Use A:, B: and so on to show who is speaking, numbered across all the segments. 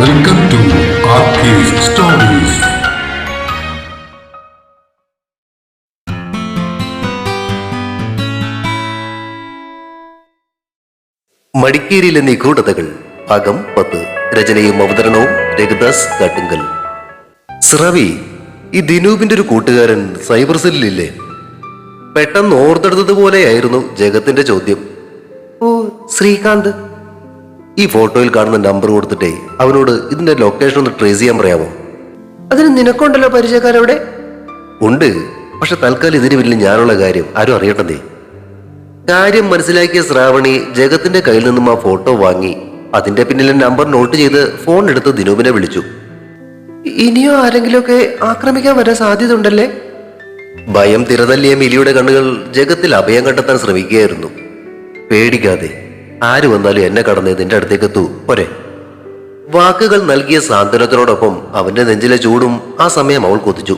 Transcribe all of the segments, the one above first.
A: Welcome to Arcade Stories.
B: മടിക്കേരിയിലെ നിഗൂഢതകൾ ഭാഗം പത്ത് രചനയും അവതരണവും രഘുദാസ് കാട്ടുങ്കൽ. സ്രവി ഈ ദിനൂപിന്റെ ഒരു കൂട്ടുകാരൻ സൈബർ സെല്ലില്ലേ പെട്ടെന്ന് ഓർത്തെടുത്തതുപോലെയായിരുന്നു ജഗത്തിന്റെ ചോദ്യം. ഓ ശ്രീകാന്ത്. ഈ ഫോട്ടോയിൽ കാണുന്ന നമ്പർ കൊടുത്തിട്ടേ അവനോട് ഇതിന്റെ ലൊക്കേഷൻ ഒന്ന് ട്രേസ് ചെയ്യാൻ പറയാമോ?
C: അതിന് നിനക്കുണ്ടല്ലോ പരിചയക്കാരവിടെ?
B: ഉണ്ട്. പക്ഷെ തൽക്കാലം ഇതിന് പിന്നിൽ ഞാനുള്ള കാര്യം ആരും അറിയട്ടെന്നേ. കാര്യം മനസ്സിലാക്കിയ ശ്രാവണി ജഗത്തിന്റെ കയ്യിൽ നിന്നും ആ ഫോട്ടോ വാങ്ങി അതിന്റെ പിന്നിലെ നമ്പർ നോട്ട് ചെയ്ത് ഫോൺ എടുത്ത് ദിനൂപിനെ വിളിച്ചു.
C: ഇനിയോ ആരെങ്കിലുമൊക്കെ ആക്രമിക്കാൻ വരാൻ സാധ്യത ഉണ്ടല്ലേ
B: ഭയം തിരതല്ലിയ മിലിയുടെ കണ്ണുകൾ ജഗത്തിൽ അഭയം കണ്ടെത്താൻ ശ്രമിക്കുകയായിരുന്നു. പേടിക്കാതെ. ആര് വന്നാലും എന്നെ കടന്ന് നിന്റെ അടുത്തേക്ക് എത്തൂ. പോരെ. വാക്കുകൾ നൽകിയ സാന്ത്വനത്തിനോടൊപ്പം അവന്റെ നെഞ്ചിലെ ചൂടും ആ സമയം അവൾ കൊതിച്ചു.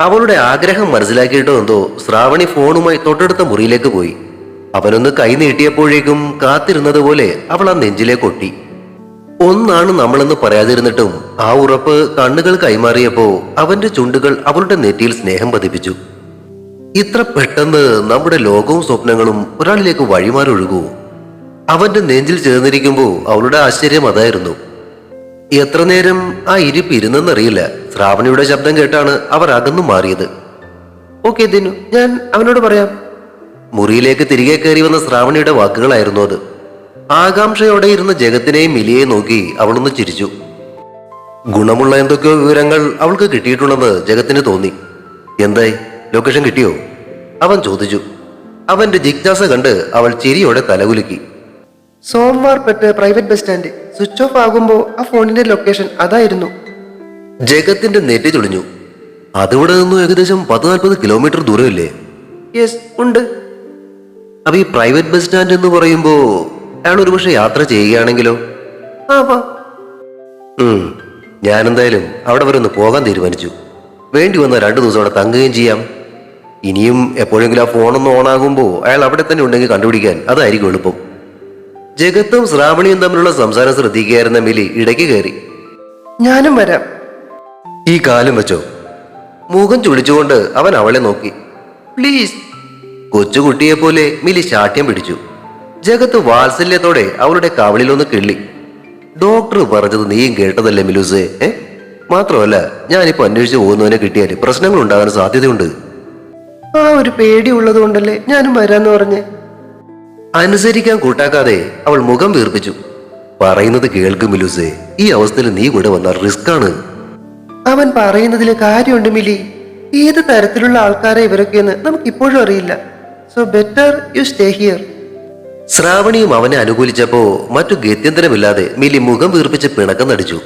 B: അവളുടെ ആഗ്രഹം മനസ്സിലാക്കിയിട്ടോ എന്തോ ശ്രാവണി ഫോണുമായി തൊട്ടടുത്ത മുറിയിലേക്ക് പോയി. അവനൊന്ന് കൈ നീട്ടിയപ്പോഴേക്കും കാത്തിരുന്നത് പോലെ അവൾ ആ നെഞ്ചിലേക്ക് ഒട്ടി. ഒന്നാണ് നമ്മളെന്ന് പറയാതിരുന്നിട്ടും ആ ഉറപ്പ് കണ്ണുകൾ കൈമാറിയപ്പോ അവന്റെ ചുണ്ടുകൾ അവളുടെ നെറ്റിയിൽ സ്നേഹം പതിപ്പിച്ചു. ഇത്ര പെട്ടെന്ന് നമ്മുടെ ലോകവും സ്വപ്നങ്ങളും ഒരാളിലേക്ക് വഴിമാറൊഴുകൂ അവന്റെ നെഞ്ചിൽ ചേർന്നിരിക്കുമ്പോൾ അവളുടെ ആശ്ചര്യം അതായിരുന്നു. എത്ര നേരം ആ ഇരിപ്പ് ഇരുന്നെന്നറിയില്ല. ശ്രാവണിയുടെ ശബ്ദം കേട്ടാണ് അവർ അകന്നു മാറിയത്.
C: ഓക്കെ ദിനു ഞാൻ അവനോട് പറയാം.
B: മുറിയിലേക്ക് തിരികെ കയറി വന്ന ശ്രാവണിയുടെ വാക്കുകളായിരുന്നു അത്. ആകാംക്ഷയോടെ ഇരുന്ന ജഗത്തിനെയും മിലിയെയും നോക്കി അവളൊന്ന് ചിരിച്ചു. ഗുണമുള്ള എന്തൊക്കെയോ വിവരങ്ങൾ അവൾക്ക് കിട്ടിയിട്ടുണ്ടെന്ന് ജഗത്തിന് തോന്നി. എന്തായി? ലൊക്കേഷൻ കിട്ടിയോ? അവൻ ചോദിച്ചു. അവന്റെ ജിജ്ഞാസ കണ്ട് അവൾ ചിരിയോടെ തലകുലുക്കി.
C: Somwarpet private bus stand switch off ആകുമ്പോ ആ ഫോണിന്റെ ലൊക്കേഷൻ അതായിരുന്നു.
B: ജഗത്തിന്റെ നെറ്റി ചുളിഞ്ഞു. അതിവിടെ നിന്നും ഏകദേശം പത്ത് നാൽപ്പത് കിലോമീറ്റർ ദൂരമില്ലേ?
C: യെസ് ഉണ്ട്.
B: അപ്പൊ ഈ പ്രൈവറ്റ് ബസ് സ്റ്റാൻഡ് എന്ന് പറയുമ്പോ അയാൾ ഒരുപക്ഷെ യാത്ര ചെയ്യുകയാണെങ്കിലോ?
C: ആ വാ.
B: ഉം, ഞാനെന്തായാലും അവിടെ വരെ ഒന്ന് പോകാൻ തീരുമാനിച്ചു. വേണ്ടി വന്ന രണ്ടു ദിവസം അവിടെ തങ്ങുകയും ചെയ്യാം. ഇനിയും എപ്പോഴെങ്കിലും ആ ഫോണൊന്ന് ഓണാകുമ്പോൾ അയാൾ അവിടെ തന്നെ ഉണ്ടെങ്കിൽ കണ്ടുപിടിക്കാൻ അതായിരിക്കും എളുപ്പം. ജഗത്തും ശ്രാവണിയും തമ്മിലുള്ള സംസാരം ശ്രദ്ധിക്കുകയായിരുന്ന മിലി ഇടയ്ക്ക് കയറി.
C: ഞാനും വരാം.
B: ഈ കാലം വെച്ചോ. മുഖം ചുളിച്ചുകൊണ്ട് അവൻ അവളെ നോക്കി.
C: പ്ലീസ്.
B: കൊച്ചുകുട്ടിയെ പോലെ മിലി ശാഠ്യം പിടിച്ചു. ജഗത്ത് വാത്സല്യത്തോടെ അവളുടെ കവളിലൊന്ന് കിള്ളി. ഡോക്ടർ പറഞ്ഞത് നീയും കേട്ടതല്ലേ മിലൂസേ? ഏ? മാത്രമല്ല ഞാനിപ്പോ അന്വേഷിച്ച് പോകുന്നവനെ കിട്ടിയാൽ പ്രശ്നങ്ങൾ ഉണ്ടാകാൻ സാധ്യതയുണ്ട്.
C: ആ ഒരു പേടി ഉള്ളത് കൊണ്ടല്ലേ ഞാനും വരാന്ന് പറഞ്ഞ്.
B: അനുസരിക്കാൻ കൂട്ടാക്കാതെ അവൾ മുഖം വീർപ്പിച്ചു. പറയുന്നത് കേൾക്കും മിലൂസേ ഈ അവസ്ഥയിൽ നീ കൂടെ വന്നാൽ റിസ്ക് ആണ്.
C: അവൻ പറയുന്നതിൽ കാര്യമുണ്ട് മിലി. ഏത് തരത്തിലുള്ള ആൾക്കാരെ ഇവരൊക്കെയെന്ന് നമുക്ക് ഇപ്പോഴും അറിയില്ല. So better you stay here
B: ശ്രാവണിയും അവനെ അനുകൂലിച്ചപ്പോ മറ്റു ഗത്യന്തരമില്ലാതെ മിലി മുഖം വീർപ്പിച്ച് പിണക്കം നടിച്ചു.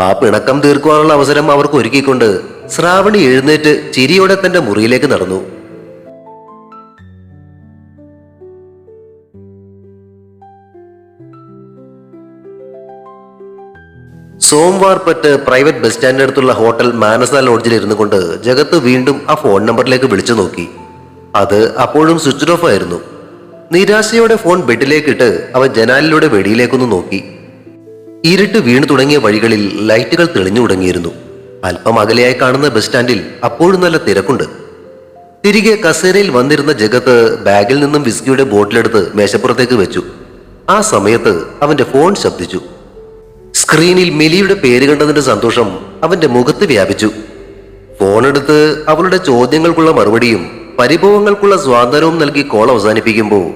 B: ആ പിണക്കം തീർക്കുവാനുള്ള അവസരം അവർക്ക് ഒരുക്കിക്കൊണ്ട് ശ്രാവണി എഴുന്നേറ്റ് ചിരിയോടെ തന്റെ മുറിയിലേക്ക് നടന്നു. സോംവാർപറ്റ് പ്രൈവറ്റ് ബസ് സ്റ്റാൻഡിനടുത്തുള്ള ഹോട്ടൽ മാനസ ലോഡ്ജിൽ ഇരുന്നു കൊണ്ട് ജഗത്ത് വീണ്ടും ആ ഫോൺ നമ്പറിലേക്ക് വിളിച്ചു നോക്കി. അത് അപ്പോഴും സ്വിച്ച് ഓഫ് ആയിരുന്നു. നിരാശയോടെ ഫോൺ ബെഡിലേക്കിട്ട് അവൻ ജനാലിലൂടെ വെടിയിലേക്കൊന്ന് നോക്കി. ഇരുട്ട് വീണു തുടങ്ങിയ വഴികളിൽ ലൈറ്റുകൾ തെളിഞ്ഞു തുടങ്ങിയിരുന്നു. അല്പം അകലെയായി കാണുന്ന ബസ് സ്റ്റാൻഡിൽ അപ്പോഴും നല്ല തിരക്കുണ്ട്. തിരികെ കസേരയിൽ വന്നിരുന്ന ജഗത്ത് ബാഗിൽ നിന്നും വിസ്കിയുടെ ബോട്ടിലെടുത്ത് മേശപ്പുറത്തേക്ക് വെച്ചു. ആ സമയത്ത് അവന്റെ ഫോൺ ശബ്ദിച്ചു. സ്ക്രീനിൽ മിലിയുടെ പേര് കണ്ടതിന്റെ സന്തോഷം അവന്റെ മുഖത്ത് വ്യാപിച്ചു. ഫോണെടുത്ത് അവളുടെ ചോദ്യങ്ങൾക്കുള്ള മറുപടിയും പരിഭവങ്ങൾക്കുള്ള സ്വാതന്ത്ര്യവും നൽകി കോൾ അവസാനിപ്പിക്കുമ്പോൾ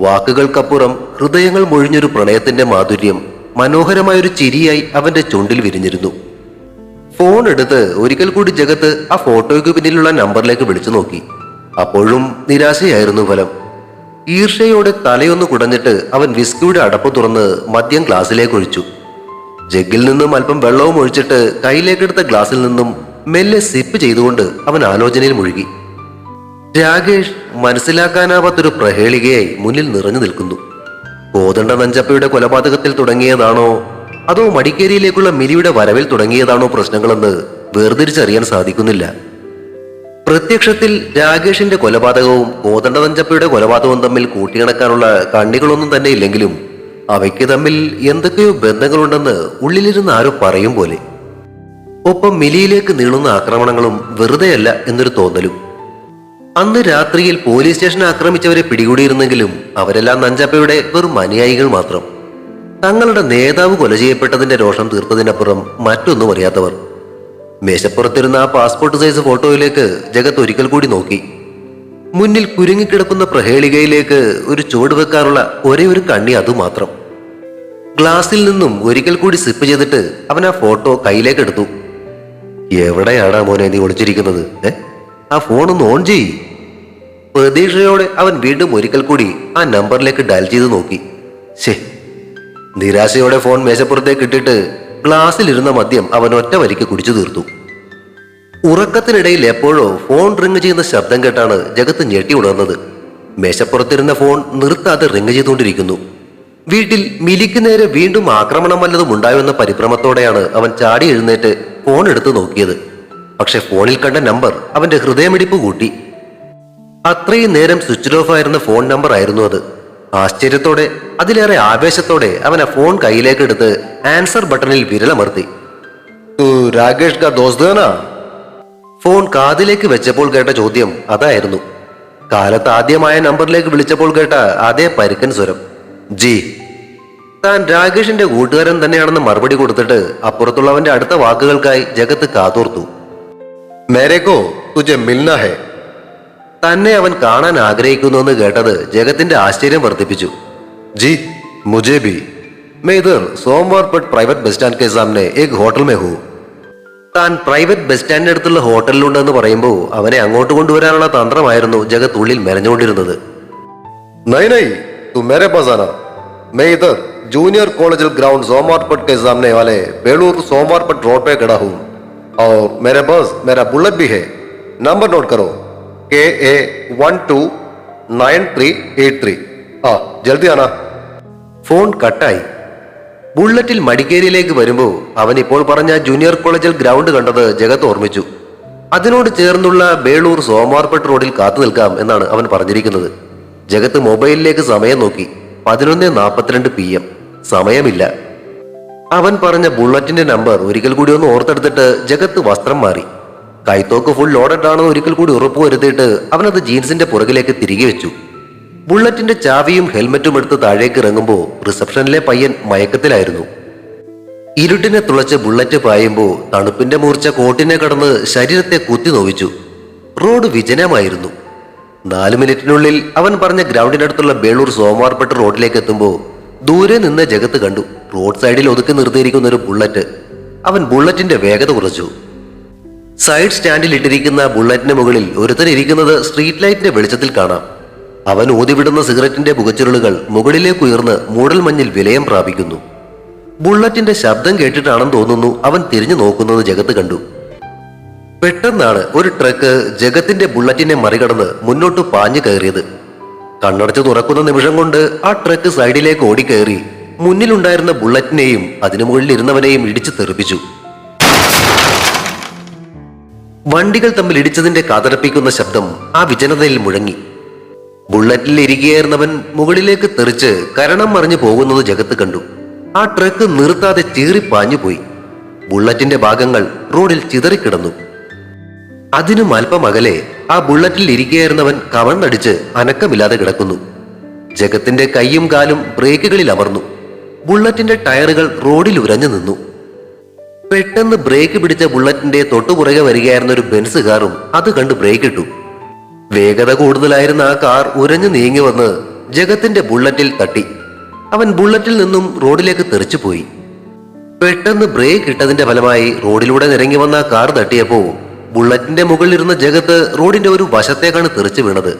B: വാക്കുകൾക്കപ്പുറം ഹൃദയങ്ങൾ മൊഴിഞ്ഞൊരു പ്രണയത്തിന്റെ മാധുര്യം മനോഹരമായൊരു ചിരിയായി അവന്റെ ചുണ്ടിൽ വിരിഞ്ഞിരുന്നു. ഫോൺ എടുത്ത് ഒരിക്കൽ കൂടി ജഗത്ത് ആ ഫോട്ടോയ്ക്ക് പിന്നിലുള്ള നമ്പറിലേക്ക് വിളിച്ചു നോക്കി. അപ്പോഴും നിരാശയായിരുന്നു ഫലം. ഈർഷയോടെ തലയൊന്ന് കുടഞ്ഞിട്ട് അവൻ വിസ്കിയുടെ അടപ്പ് തുറന്ന് മദ്യം ഗ്ലാസ്സിലേക്ക് ഒഴിച്ചു. ജഗ്ഗിൽ നിന്നും അല്പം വെള്ളവും ഒഴിച്ചിട്ട് കയ്യിലേക്കെടുത്ത ഗ്ലാസിൽ നിന്നും മെല്ലെ സിപ്പ് ചെയ്തുകൊണ്ട് അവൻ ആലോചനയിൽ മുഴുകി. രാകേഷ് മനസ്സിലാക്കാനാവാത്തൊരു പ്രഹേളികയായി മുന്നിൽ നിറഞ്ഞു നിൽക്കുന്നു. കോതണ്ട നഞ്ചപ്പയുടെ കൊലപാതകത്തിൽ തുടങ്ങിയതാണോ? അതോ മടിക്കേരിയിലേക്കുള്ള മിലിയുടെ വരവിൽ തുടങ്ങിയതാണോ പ്രശ്നങ്ങളെന്ന് വേർതിരിച്ചറിയാൻ സാധിക്കുന്നില്ല. പ്രത്യക്ഷത്തിൽ രാകേഷിന്റെ കൊലപാതകവും കോതണ്ട നഞ്ചപ്പയുടെ കൊലപാതകവും തമ്മിൽ കൂട്ടിയിണക്കാനുള്ള കണ്ണികളൊന്നും തന്നെ ഇല്ലെങ്കിലും അവയ്ക്ക് തമ്മിൽ എന്തൊക്കെയോ ബന്ധങ്ങളുണ്ടെന്ന് ഉള്ളിലിരുന്ന് ആരോ പറയും പോലെ. ഒപ്പം മിലിയിലേക്ക് നീളുന്ന ആക്രമണങ്ങളും വെറുതെയല്ല എന്നൊരു തോന്നലും. അന്ന് രാത്രിയിൽ പോലീസ് സ്റ്റേഷൻ ആക്രമിച്ചവരെ പിടികൂടിയിരുന്നെങ്കിലും അവരെല്ലാം നഞ്ചാപ്പയുടെ വെറും അനുയായികൾ മാത്രം. തങ്ങളുടെ നേതാവ് കൊല ചെയ്യപ്പെട്ടതിന്റെ രോഷം തീർത്തതിനപ്പുറം മറ്റൊന്നും അറിയാത്തവർ. മേശപ്പുറത്തിരുന്ന ആ പാസ്പോർട്ട് സൈസ് ഫോട്ടോയിലേക്ക് ജഗത്ത് ഒരിക്കൽ കൂടി നോക്കി. മുന്നിൽ കുരുങ്ങിക്കിടക്കുന്ന പ്രഹേളികയിലേക്ക് ഒരു ചുവട് വെക്കാറുള്ള ഒരേ ഒരു കണ്ണി അതുമാത്രം. ഗ്ലാസിൽ നിന്നും ഒരിക്കൽ കൂടി സിപ്പ് ചെയ്തിട്ട് അവൻ ആ ഫോട്ടോ കയ്യിലേക്ക് എടുത്തു. എവിടെയാടാ മോനെ നീ ഒളിച്ചിരിക്കുന്നത്? ആ ഫോൺ ഒന്ന് ഓൺ ചെയ്യ്. പ്രതീക്ഷയോടെ അവൻ വീണ്ടും ഒരിക്കൽ കൂടി ആ നമ്പറിലേക്ക് ഡയൽ ചെയ്ത് നോക്കി. ശേ നിരാശയോടെ ഫോൺ മേശപ്പുറത്തേക്ക് ഇട്ടിട്ട് ഗ്ലാസ്സിലിരുന്ന മദ്യം അവൻ ഒറ്റ വരിക്ക് കുടിച്ചു തീർത്തു. ഉറക്കത്തിനിടയിൽ എപ്പോഴോ ഫോൺ റിങ് ചെയ്യുന്ന ശബ്ദം കേട്ടാണ് ജഗത്ത് ഞെട്ടി ഉണർന്നത്. മേശപ്പുറത്തിരുന്ന ഫോൺ നിർത്താതെ റിങ് ചെയ്തുകൊണ്ടിരിക്കുന്നു. വീട്ടിൽ മിലിക്ക് നേരെ വീണ്ടും ആക്രമണം വല്ലതും ഉണ്ടായുമെന്ന പരിഭ്രമത്തോടെയാണ് അവൻ ചാടി എഴുന്നേറ്റ് ഫോൺ എടുത്തു നോക്കിയത്. പക്ഷെ ഫോണിൽ കണ്ട നമ്പർ അവന്റെ ഹൃദയമിടിപ്പ് കൂട്ടി. അത്രയും നേരം സ്വിച്ച് ഓഫ് ആയിരുന്ന ഫോൺ നമ്പർ ആയിരുന്നു അത്. ആശ്ചര്യത്തോടെ അതിലേറെ ആവേശത്തോടെ അവൻ ആ ഫോൺ കയ്യിലേക്ക് എടുത്ത് ആൻസർ ബട്ടണിൽ വിരലമർത്തി. "തൂ രാകേഷ് ഫോൺ കാതിലേക്ക് വെച്ചപ്പോൾ കേട്ട ചോദ്യം അതായിരുന്നു. കാലത്ത് ആദ്യമായ നമ്പറിലേക്ക് വിളിച്ചപ്പോൾ കേട്ട അതേ പരുക്കൻ സ്വരം. ജി. താൻ രാകേഷിന്റെ കൂട്ടുകാരൻ തന്നെയാണെന്ന് മറുപടി കൊടുത്തിട്ട് അപ്പുറത്തുള്ളവന്റെ അടുത്ത വാക്കുകൾക്കായി ജഗത്ത് കാതോർത്തു. മേരേക്കോ തുജെ മിൽന ഹേ. തന്നെ അവൻ കാണാൻ ആഗ്രഹിക്കുന്നു എന്ന് കേട്ടത് ജഗത്തിന്റെ ആശ്ചര്യം വർദ്ധിപ്പിച്ചു. ജി മുജെ ബി. മേ ഇതർ സോംവാർപട്ട് പ്രൈവറ്റ് ബസ് സ്റ്റാൻഡ് കെ സാമനെ ഏക് ഹോട്ടൽ മേ ഹൂ. താൻ പ്രൈവറ്റ് ബസ് സ്റ്റാൻഡിന് അടുത്തുള്ള ഹോട്ടലിലുണ്ടെന്ന് പറയുമ്പോൾ അവനെ അങ്ങോട്ട് കൊണ്ടുവരാനുള്ള തന്ത്രമായിരുന്നു ജഗത്ത് ഉള്ളിൽ മെനഞ്ഞുകൊണ്ടിരുന്നത്. നൈ നൈ. तू मेरे पास आना मैं इधर जूनियर कॉलेज ग्राउंड सोमवारपट के सामने वाले बेलूर सोमवारपट रोड पे खड़ा हूँ और मेरे पास मेरा बुलेट भी है नंबर नोट करो K A one two nine three eight three हाँ जल्दी आना ഫോൺ കട്ടായി ബുള്ളറ്റിൽ മടിക്കേരിയിലേക്ക് വരുമ്പോൾ അവൻ ഇപ്പോൾ പറഞ്ഞ ജൂനിയർ കോളേജിൽ ഗ്രൗണ്ട് കണ്ടത് ജഗത്ത് ഓർമ്മിച്ചു അതിനോട് ചേർന്നുള്ള ബേളൂർ സോമാർപെട്ട് റോഡിൽ കാത്തു നിൽക്കാം എന്നാണ് അവൻ പറഞ്ഞിരിക്കുന്നത് ജഗത്ത് മൊബൈലിലേക്ക് സമയം നോക്കി പതിനൊന്ന് നാൽപ്പത്തിരണ്ട് പി എം. സമയമില്ല. അവൻ പറഞ്ഞ ബുള്ളറ്റിന്റെ നമ്പർ ഒരിക്കൽ കൂടി ഒന്ന് ഓർത്തെടുത്തിട്ട് ജഗത്ത് വസ്ത്രം മാറി. കൈത്തോക്ക് ഫുൾ ലോഡഡ് ആണെന്ന് ഒരിക്കൽ കൂടി ഉറപ്പ് ഉറപ്പുവരുത്തിയിട്ട് അവനത് ജീൻസിന്റെ പുറകിലേക്ക് തിരികെ വെച്ചു. ബുള്ളറ്റിന്റെ ചാവിയും ഹെൽമെറ്റും എടുത്ത് താഴേക്ക് ഇറങ്ങുമ്പോൾ റിസപ്ഷനിലെ പയ്യൻ മയക്കത്തിലായിരുന്നു. ഇരുട്ടിനെ തുളച്ച് ബുള്ളറ്റ് പായുമ്പോൾ തണുപ്പിന്റെ മൂർച്ച കോട്ടിനെ കടന്ന് ശരീരത്തെ കുത്തി നോവിച്ചു. റോഡ് വിജനമായിരുന്നു. നാല് മിനിറ്റിനുള്ളിൽ അവൻ പറഞ്ഞ ഗ്രൗണ്ടിനടുത്തുള്ള ബേളൂർ സോമവാർപെട്ട് റോഡിലേക്ക് എത്തുമ്പോൾ ദൂരെ നിന്ന് ജഗത്ത് കണ്ടു. റോഡ് സൈഡിൽ ഒതുക്കി നിർത്തിയിരിക്കുന്ന ഒരു ബുള്ളറ്റ്. അവൻ ബുള്ളറ്റിന്റെ വേഗത കുറച്ചു. സൈഡ് സ്റ്റാൻഡിൽ ഇട്ടിരിക്കുന്ന ബുള്ളറ്റിന് മുകളിൽ ഒരുത്തൻ ഇരിക്കുന്നത് സ്ട്രീറ്റ് ലൈറ്റിന്റെ വെളിച്ചത്തിൽ കാണാം. അവൻ ഊതിവിടുന്ന സിഗരറ്റിന്റെ പുകച്ചുരുളുകൾ മുകളിലേക്ക് ഉയർന്ന് മൂടൽ മഞ്ഞിൽ വിലയം പ്രാപിക്കുന്നു. ബുള്ളറ്റിന്റെ ശബ്ദം കേട്ടിട്ടാണെന്ന് തോന്നുന്നു അവൻ തിരിഞ്ഞു നോക്കുന്നത് ജഗത്ത് കണ്ടു. പെട്ടെന്നാണ് ഒരു ട്രക്ക് ജഗത്തിന്റെ ബുള്ളറ്റിനെ മറികടന്ന് മുന്നോട്ട് പാഞ്ഞു കയറിയത്. കണ്ണടച്ച് തുറക്കുന്ന നിമിഷം കൊണ്ട് ആ ട്രക്ക് സൈഡിലേക്ക് ഓടിക്കയറി മുന്നിലുണ്ടായിരുന്ന ബുള്ളറ്റിനെയും അതിനു മുകളിൽ ഇരുന്നവനെയും ഇടിച്ചു തെറിപ്പിച്ചു. വണ്ടികൾ തമ്മിൽ ഇടിച്ചതിന്റെ കാതറപ്പിക്കുന്ന ശബ്ദം ആ വിജനതയിൽ മുഴങ്ങി. ബുള്ളറ്റിൽ ഇരിക്കുകയായിരുന്നവൻ മുകളിലേക്ക് തെറിച്ച് കരണം മറിഞ്ഞു പോകുന്നത് ജഗത്ത് കണ്ടു. ആ ട്രക്ക് നിർത്താതെ ചീറിപ്പാഞ്ഞു പോയി ബുള്ളറ്റിന്റെ ഭാഗങ്ങൾ റോഡിൽ ചിതറിക്കിടന്നു. അതിനും അല്പം ആ ബുള്ളറ്റിൽ ഇരിക്കുകയായിരുന്നവൻ കവണ്ണടിച്ച് അനക്കമില്ലാതെ കിടക്കുന്നു. ജഗത്തിന്റെ കൈയും കാലും ബ്രേക്കുകളിൽ അമർന്നു. ബുള്ളറ്റിന്റെ ടയറുകൾ റോഡിൽ ഉരഞ്ഞു നിന്നു. പെട്ടെന്ന് ബ്രേക്ക് പിടിച്ച ബുള്ളറ്റിന്റെ തൊട്ടുപുറകെ വരികയായിരുന്ന ഒരു ബെൻസ് കാറും അത് കണ്ട് ബ്രേക്ക് ഇട്ടു വേഗത കൂടുതലായിരുന്ന ആ കാർ ഉരഞ്ഞു നീങ്ങി വന്ന് ജഗത്തിന്റെ ബുള്ളറ്റിൽ തട്ടി. അവൻ ബുള്ളറ്റിൽ നിന്നും റോഡിലേക്ക് തെറിച്ചുപോയി. പെട്ടെന്ന് ബ്രേക്ക് ഇട്ടതിന്റെ ഫലമായി റോഡിലൂടെ നിരങ്ങി വന്ന കാർ തട്ടിയപ്പോ ബുള്ളറ്റിന്റെ മുകളിലിരുന്ന ജഗത്ത് റോഡിന്റെ ഒരു വശത്തേക്കാണ് തെറിച്ചു വീണത്.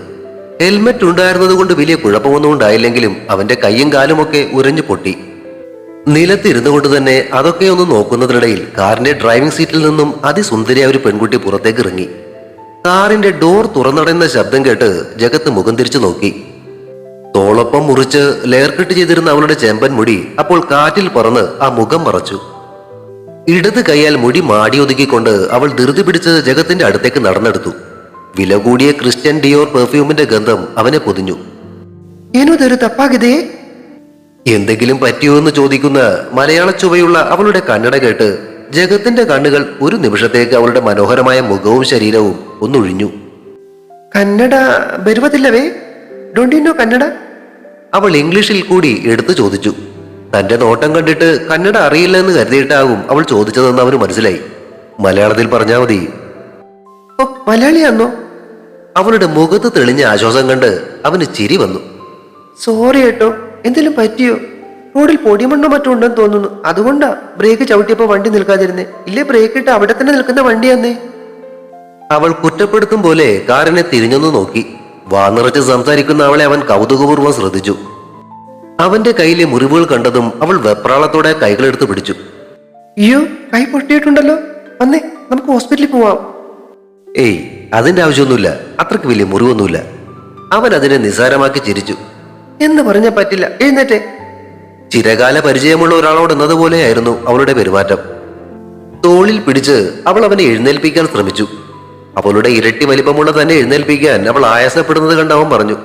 B: ഹെൽമെറ്റ് ഉണ്ടായിരുന്നത് കൊണ്ട് വലിയ കുഴപ്പമൊന്നും ഉണ്ടായില്ലെങ്കിലും അവന്റെ കൈയും കാലുമൊക്കെ ഉരഞ്ഞു പൊട്ടി. നിലത്തിരുന്നു കൊണ്ട് തന്നെ അതൊക്കെ ഒന്ന് നോക്കുന്നതിനിടയിൽ കാറിന്റെ ഡ്രൈവിംഗ് സീറ്റിൽ നിന്നും അതിസുന്ദരിയായ ഒരു പെൺകുട്ടി പുറത്തേക്ക് ഇറങ്ങി. കാറിന്റെ ഡോർ തുറന്നടയുന്ന ശബ്ദം കേട്ട് ജഗത്ത് മുഖം തിരിച്ചു നോക്കി. തോളൊപ്പം മുറിച്ച് ലെയർ കെട്ട് ചെയ്തിരുന്ന അവളുടെ ചെമ്പൻ മുടി അപ്പോൾ കാറ്റിൽ പറന്ന് ആ മുഖം മറച്ചു. ഇടത് കൈയാൽ മുടി മാടി ഒതുക്കിക്കൊണ്ട് അവൾ ധൃതി പിടിച്ചത് ജഗത്തിന്റെ അടുത്തേക്ക് നടന്നെടുത്തു. വില കൂടിയ ക്രിസ്ത്യൻ ഡിയോർ പെർഫ്യൂമിന്റെ ഗന്ധം അവനെ പൊതിഞ്ഞു.
C: എനിതൊരു തപ്പാകിതേ
B: എന്തെങ്കിലും പറ്റിയോ എന്ന് ചോദിക്കുന്ന മലയാള ചുവയുള്ള അവളുടെ കണ്ണട കേട്ട് ജഗത്തിന്റെ കണ്ണുകൾ ഒരു നിമിഷത്തേക്ക് അവളുടെ മനോഹരമായ മുഖവും ശരീരവും ഒന്നൊഴിഞ്ഞു.
C: കന്നഡ വരുവതില്ലവേ? ഡോണ്ടിനോ കന്നഡ?
B: അവൾ ഇംഗ്ലീഷിൽ കൂടി എടുത്തു ചോദിച്ചു. തന്റെ നോട്ടം കണ്ടിട്ട് കന്നഡ അറിയില്ലെന്ന് കരുതിയിട്ടാകും അവൾ ചോദിച്ചതെന്ന് അവന് മനസ്സിലായി. മലയാളത്തിൽ പറഞ്ഞാൽ മതി.
C: ഓ മലയാളിയാന്നോ?
B: അവളുടെ മുഖത്ത് തെളിഞ്ഞ ആശ്വാസം കണ്ട് അവന് ചിരി വന്നു.
C: സോറി കേട്ടോ എന്തെങ്കിലും പറ്റിയോ? റോഡിൽ പൊടിമണ്ണോ മറ്റോ ഉണ്ടെന്ന് തോന്നുന്നു. അതുകൊണ്ടാ ബ്രേക്ക് ചവിട്ടിയപ്പോ വണ്ടി നിൽക്കാതിരുന്നേ. ഇല്ലേ ബ്രേക്ക് ഇട്ട് അവിടെ തന്നെ നിൽക്കുന്ന വണ്ടിയാന്നേ.
B: അവൾ കുറ്റപ്പെടുത്തും പോലെ കാറിനെ തിരിഞ്ഞൊന്നു നോക്കി. വാനിറച്ച് സംസാരിക്കുന്ന അവളെ അവൻ കൗതുകപൂർവം ശ്രദ്ധിച്ചു. അവന്റെ കയ്യിലെ മുറിവുകൾ കണ്ടതും അവൾ വെപ്രാളത്തോടെ കൈകളെടുത്ത് പിടിച്ചു.
C: അയ്യോ കൈ പൊട്ടിയിട്ടുണ്ടല്ലോ. വന്നേ നമുക്ക് ഹോസ്പിറ്റലിൽ പോവാം.
B: ഏയ് അതിന്റെ ആവശ്യമൊന്നുമില്ല. അത്രയ്ക്ക് വലിയ മുറിവൊന്നുമില്ല. അവൻ അതിനെ നിസാരമാക്കി ചിരിച്ചു.
C: എന്ന് പറഞ്ഞാൽ പറ്റില്ല. എഴുന്നേറ്റേ.
B: ചിരകാല പരിചയമുള്ള ഒരാളോട് എന്നതുപോലെയായിരുന്നു അവളുടെ പെരുമാറ്റം. തോളിൽ പിടിച്ച് അവൾ അവനെ എഴുന്നേൽപ്പിക്കാൻ ശ്രമിച്ചു. അവളുടെ ഇരട്ടി വലിപ്പമുള്ള തന്നെ എഴുന്നേൽപ്പിക്കാൻ അവൾ ആയാസപ്പെടുന്നത് കണ്ട് അവൻ പറഞ്ഞു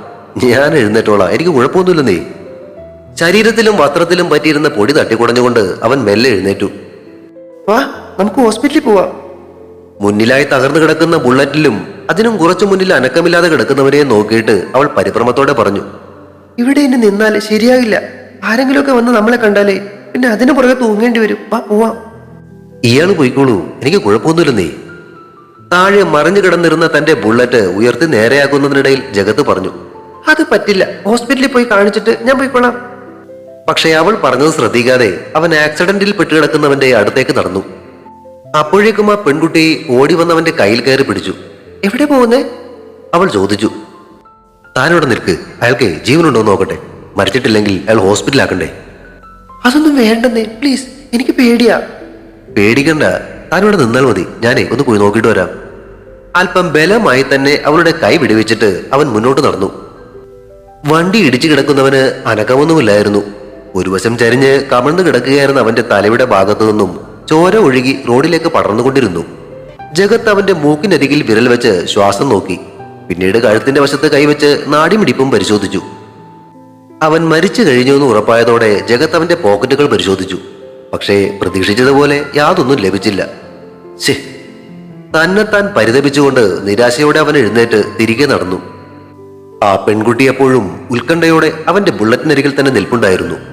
B: ഞാൻ എഴുന്നേറ്റോളാം. എനിക്ക് കുഴപ്പമൊന്നുമില്ലെന്നേ. ശരീരത്തിലും വസ്ത്രത്തിലും പറ്റിയിരുന്ന പൊടി തട്ടിക്കുടഞ്ഞുകൊണ്ട് അവൻ മെല്ലെ എഴുന്നേറ്റു.
C: വാ നമുക്ക് ഹോസ്പിറ്റലിൽ പോവാം.
B: മുന്നിലായി തകർന്നു കിടക്കുന്ന ബുള്ളറ്റിലും അതിനും കുറച്ചു മുന്നിൽ അനക്കമില്ലാതെ കിടക്കുന്നവരെ നോക്കിയിട്ട് അവൾ പരിഭ്രമത്തോടെ പറഞ്ഞു
C: ഇവിടെ ഇനി നിന്നാൽ ശരിയാകില്ല ആരെങ്കിലുമൊക്കെ വന്ന് നമ്മളെ കണ്ടാലേ പിന്നെ അതിന് പുറകെ തൂങ്ങേണ്ടി വരും. വാ പോവാം.
B: ഇയാൾ പോയിക്കോളൂ എനിക്ക് കുഴപ്പമൊന്നുമില്ലെന്നേ. താഴെ മറിഞ്ഞു കിടന്നിരുന്ന തന്റെ ബുള്ളറ്റ് ഉയർത്തി നേരെയാക്കുന്നതിനിടയിൽ ജഗത്ത് പറഞ്ഞു
C: അത് പറ്റില്ല. ഹോസ്പിറ്റലിൽ പോയി കാണിച്ചിട്ട് ഞാൻ പോയിക്കോളാം.
B: പക്ഷേ അവൾ പറഞ്ഞത് ശ്രദ്ധിക്കാതെ അവൻ ആക്സിഡന്റിൽ പെട്ടുകിടക്കുന്നവന്റെ അടുത്തേക്ക് നടന്നു. അപ്പോഴേക്കും ആ പെൺകുട്ടി ഓടി വന്നവന്റെ കയ്യിൽ കയറി പിടിച്ചു.
C: എവിടെ പോകുന്നേ?
B: അവൾ ചോദിച്ചു. താനിവിടെ നിൽക്ക്. അയാൾക്ക് ജീവനുണ്ടോ നോക്കട്ടെ. മരിച്ചിട്ടില്ലെങ്കിൽ അയാൾ ഹോസ്പിറ്റലാക്കണ്ടേ?
C: അതൊന്നും വേണ്ടെന്നേ. പ്ലീസ്. എനിക്ക് പേടിയാ.
B: പേടിക്കണ്ട. താനിവിടെ നിന്നാൽ മതി. ഞാനേ ഒന്ന് പോയി നോക്കിയിട്ട് വരാം. അല്പം ബലമായി തന്നെ അവളുടെ കൈ വിടുവിച്ചിട്ട് അവൻ മുന്നോട്ട് നടന്നു. വണ്ടി ഇടിച്ചു കിടക്കുന്നവന് അനക്കമൊന്നുമില്ലായിരുന്നു. ഒരു വശം ചരിഞ്ഞ് കമഴ്ന്നു കിടക്കുകയായിരുന്ന അവന്റെ തലയുടെ ഭാഗത്തു നിന്നും ചോര ഒഴുകി റോഡിലേക്ക് പടർന്നുകൊണ്ടിരുന്നു. ജഗത്ത് അവന്റെ മൂക്കിനരികിൽ വിരൽ വെച്ച് ശ്വാസം നോക്കി. പിന്നീട് കഴുത്തിന്റെ വശത്ത് കൈവച്ച് നാടിമിടിപ്പും പരിശോധിച്ചു. അവൻ മരിച്ചു കഴിഞ്ഞു എന്ന് ഉറപ്പായതോടെ ജഗത്ത് അവന്റെ പോക്കറ്റുകൾ പരിശോധിച്ചു. പക്ഷേ പ്രതീക്ഷിച്ചതുപോലെ യാതൊന്നും ലഭിച്ചില്ല. ശേ തന്നെത്താൻ പരിതപിച്ചുകൊണ്ട് നിരാശയോടെ അവൻ എഴുന്നേറ്റ് തിരികെ നടന്നു. ആ പെൺകുട്ടി എപ്പോഴും ഉത്കണ്ഠയോടെ അവന്റെ ബുള്ളറ്റിനരികിൽ തന്നെ നിൽപ്പുണ്ടായിരുന്നു.